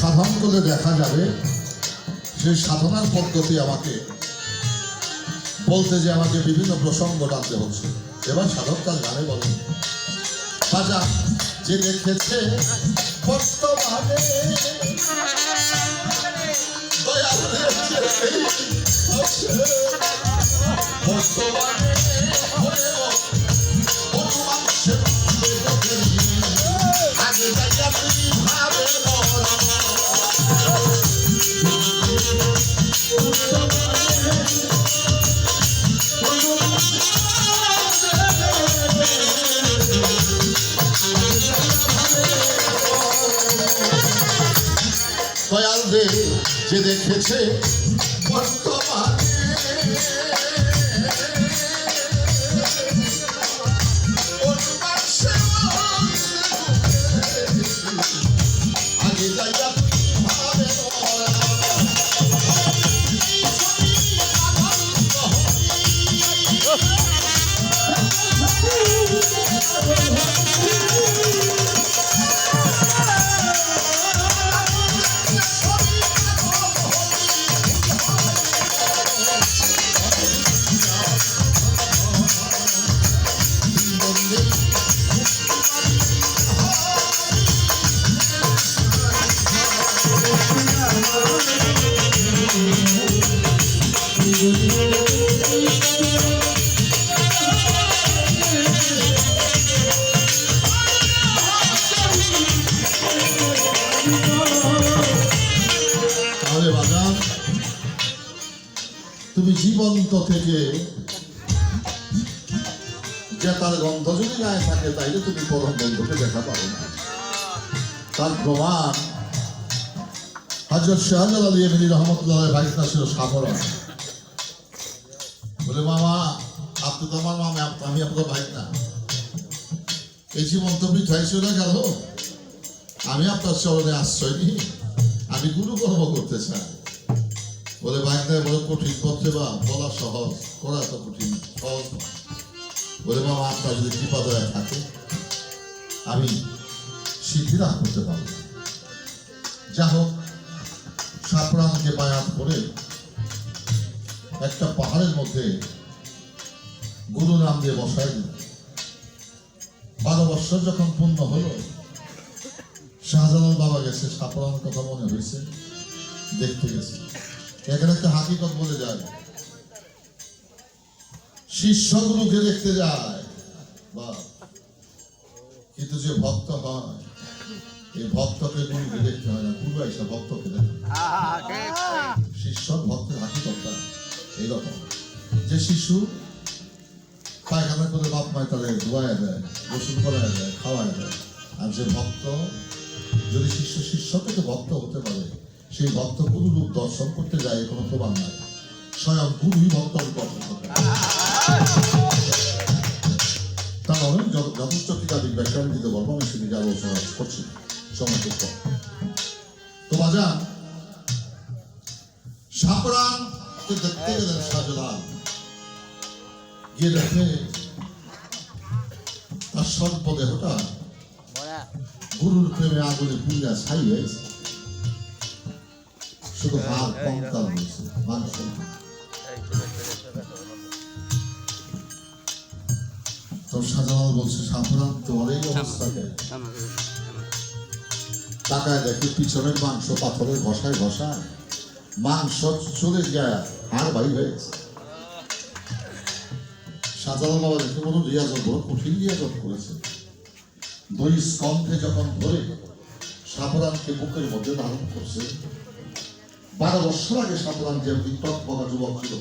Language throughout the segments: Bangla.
সাধন করলে দেখা যাবে, সেই সাধনার পদ্ধতি আমাকে বলতে যে আমাকে বিভিন্ন প্রসঙ্গ টানতে হচ্ছে এবার সাধক তার গানে বলেন। রাজা যে দেখেছে বর্তমানে যে দেখেছে জীবন্ত থেকে। যে তার গন্ধ যদি গায়ে থাকে, তাইলে তুমি পরম বন্ধুকে দেখা পাবে না। তার প্রমাণ, হজরত শাহজাল আলী এমনি রহমতুল্লাহ ভাইসনা ছিল সাধারণ বলে, মামা, আপনি তো আমার মামা, আমি আপনার ভাই না। এই জীবন তো মিঠাই চলে গেল। আমি আপনার চরণে আশ্রয় নিই। আমি গুরু কর্ম করতে চাই। বলে ভাইটায় বড় কঠিন পথে বা বলা সহজ, করা তো কঠিন, সহজ। বলে মামা আপনার যদি কৃপা দয়া থাকে, আমি সিদ্ধি লাভ করতে পারব যা হোক সাপড়ানকে বায়াত করে একটা পাহাড়ের মধ্যে গুরু নাম দিয়ে বসায় দিল। বারো বছর যখন পূর্ণ হলো, শাহজালাল বাবা গেছে সাপড়ান কথা মনে হয়েছে, দেখতে গেছে। এখানে একটা হাকিকত বলে যায়। শিষ্যগুরুকে দেখতে যায়। বা কিন্তু যে ভক্ত হয়, এই ভক্তকে গুরুকে দেখতে হয় না, গুরু এসে ভক্তকে দেখে। শিষ্য ভক্তের হাকিকতটা এইরকম। যে শিশু পায়খানা করে বাপ মায় তাদের ধোয়ায় দেয়, গোসল করায় দেয়, খাওয়ায় দেয়, আর যে ভক্ত, যদি শিষ্য শিষ্য থেকে ভক্ত হতে পারে সেই ভক্ত গুরু রূপ দর্শন করতে যায় কোনো প্রমাণ নাই। স্বয়ং গুরুই ভক্ত দর্শন করতে যথেষ্ট কিতাবিক ব্যাখ্যা আমি দিতে বলব আমি সেদিকে আলোচনা করছি। তো বাজান সাপড়ান দেখতে গেলেন গিয়ে দেখে তার সর্প দেহটা গুরুর প্রেমে আগুনে পুড়িয়া ছাই হয়েছে। শুধু হাত কঙ্কাল হয়েছে মাংস না। তো শাহজালাল বলছে সাপড়ান তোমার এই তাকায় দেখে পিছনের মাংস পাথরের ঘষায় ঘষায় মাংস চলে যায় হাড় বাড়ি হয়েছে সাধারণ বাবা দেখে বলুন রিয়াজত বড় কঠিন রিয়াজত করেছে দুই স্কন্ধে যখন ধরে সাপরানকে বুকের মধ্যে ধারণ করছে বারো বছর আগে সাপরান যে টকবকা যুবক ছিল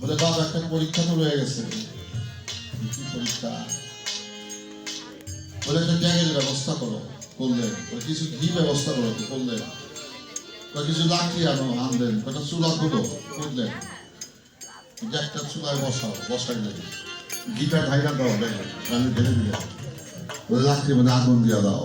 বলে, বাবা, একটা পরীক্ষা তো রয়ে গেছে। পরীক্ষা? বলে, একটা গ্যাংয়ের ব্যবস্থা করো। করলেন কিছু ঘি ব্যবস্থা করো করলেন কিছু লাঠি আনো, আনলেন। কটা চুলা করো করলেন একটা চুলায় বসাও বসাইলেন ঘিটা ঢাইরা দাও দেখলেন আমি ঢেলে দিলাম। লাঠি মানে আগুন দিয়া দাও।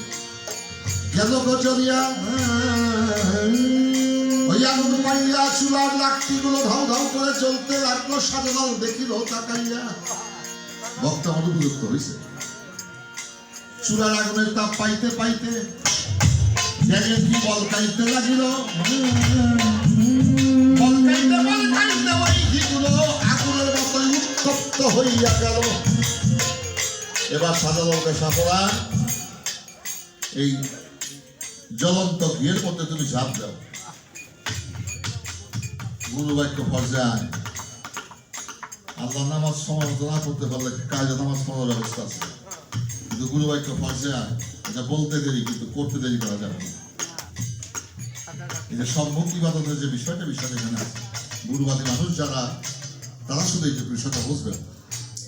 গজরিয়া ওই আগুন পাইয়া চুলার লাকড়ি গুলো ধাউ ধাউ করে চলতে লাগল সাজালাল দেখিল তাকাইয়া। ভক্ত বিরক্ত হয়েছে চুলার আগুনের তাপ পাইতে পাইতে দেখলেন কি বলকাইতে লাগিল? বলকাইতে বলকাইতে ওই ঘিগুলো আগুনের মতোই উত্তপ্ত হইয়া গেল। এবার সাধারণকে সাপড়া এই জ্বলন্ত ঘিয়ের মধ্যে তুমি ঝাঁপ দাও। গুরু বাক্য পর্যায়ে। আল্লাহ নামাজ সময় না করতে পারলে কাজে নামাজ পড়ার ব্যবস্থা আছে। কিন্তু গুরু বাক্য পর্যায়ে, এটা বলতে দেরি, কিন্তু করতে দেরি করা যাবে না। যে সম্মুখ ইবাদতের যে বিষয়টা বিষয়টা এখানে আছে। গুরুবাদী মানুষ যারা, তারা শুধু এই বিষয়টা বুঝবেন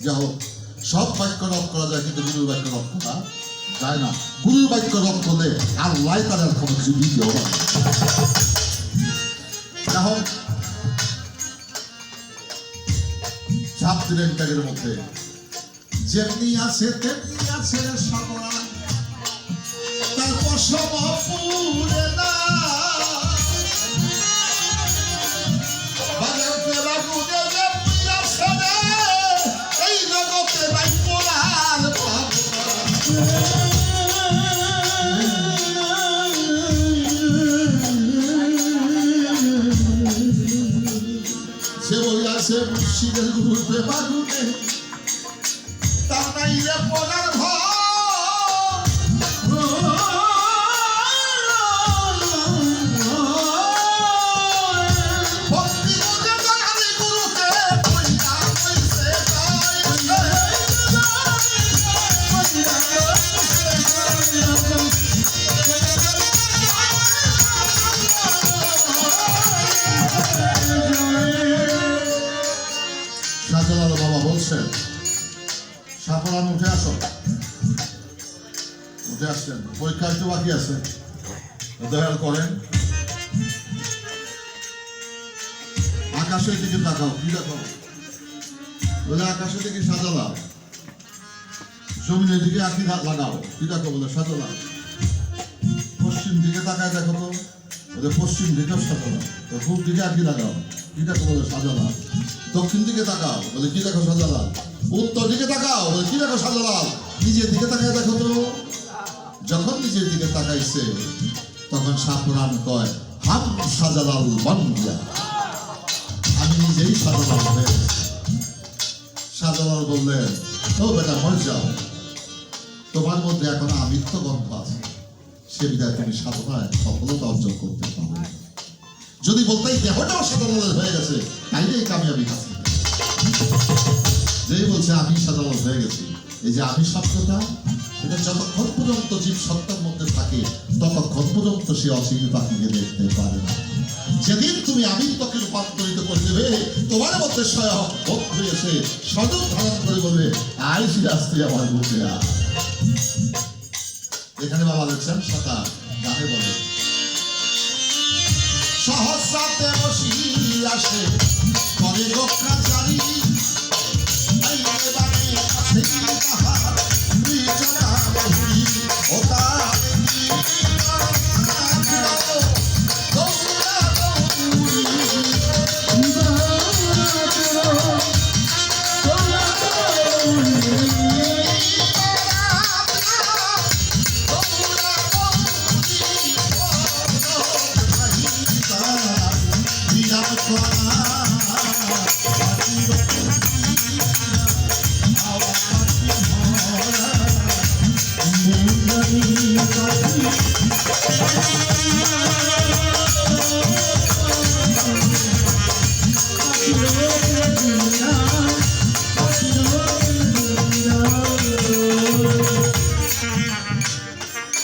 যা হোক, সব বাক্য রদ করা যায়, কিন্তু গুরুর বাক্য রদ করা যায় না গুরু বাক্য রক্ষণে আল্লাহ তাদের কোনো কিছু দিতে হবে না। হোক দিলেন ট্যাগের মধ্যে, যেমনি আছে তেমনি আছে সকলা তারপর সব পুরে না Yeah. সাফলান উঠে আসো উঠে আসছেন। পরীক্ষা একটু বাকি আছে। দয়াল করেন। আকাশের দিকে তাকাও, কি দেখো বলে আকাশের দিকে সাজালাম জমিনের দিকে আঁকি লাগাও, কি দেখো বলে? সাজালাম পশ্চিম দিকে তাকায় দেখো তো। পশ্চিম দিকেও সাজালাম তো পূব দিকে আঁকি লাগাও? কি দেখো বলে সাজালাম দক্ষিণ দিকে তাকাও, বলে কি দেখো সাজালাম? উত্তর দিকে তাকাও, বলে কি দেখো সাজালাম? নিজের দিকে তাকায় দেখো তো। যখন নিজের দিকে তাকাইছে, তখন সাপুরান কয়, হাম সাজালাল বন্দিয়া। আমি নিজেই সাজালাল হয়ে। সাজালাল বললেন, ও বেটা, মরে যাও। তোমার মধ্যে এখন আমিত্ব গন্ধ আছে। সে বিধায় তুমি সাধনায় সফলতা অর্জন করতে পারো যদি বলতে এই দেহটাও সাধারণ হয়ে গেছে তাইলেই কামিয়াবি আছে যেই বলছে, আমি সাধারণ হয়ে গেছি। এই যে আমি সত্যতা, এটা যতক্ষণ পর্যন্ত জীব সত্তার মধ্যে থাকে, ততক্ষণ পর্যন্ত সে অচিন পাখিকে দেখতে পারে না। যেদিন তুমি আমিত্বকে রূপান্তরিত করে দেবে, তোমার মধ্যে স্বয়ং বন্ধু এসে সদর ধারণ করে বলবে আই ফিরাস্তি আমার বুকে আয়। এখানে বাবা দেখছেন সাঁতার গানে বলে। সহস্রাতে বসি আসে করে রক্ষা জারি আইলে বারে কাছেই তাহা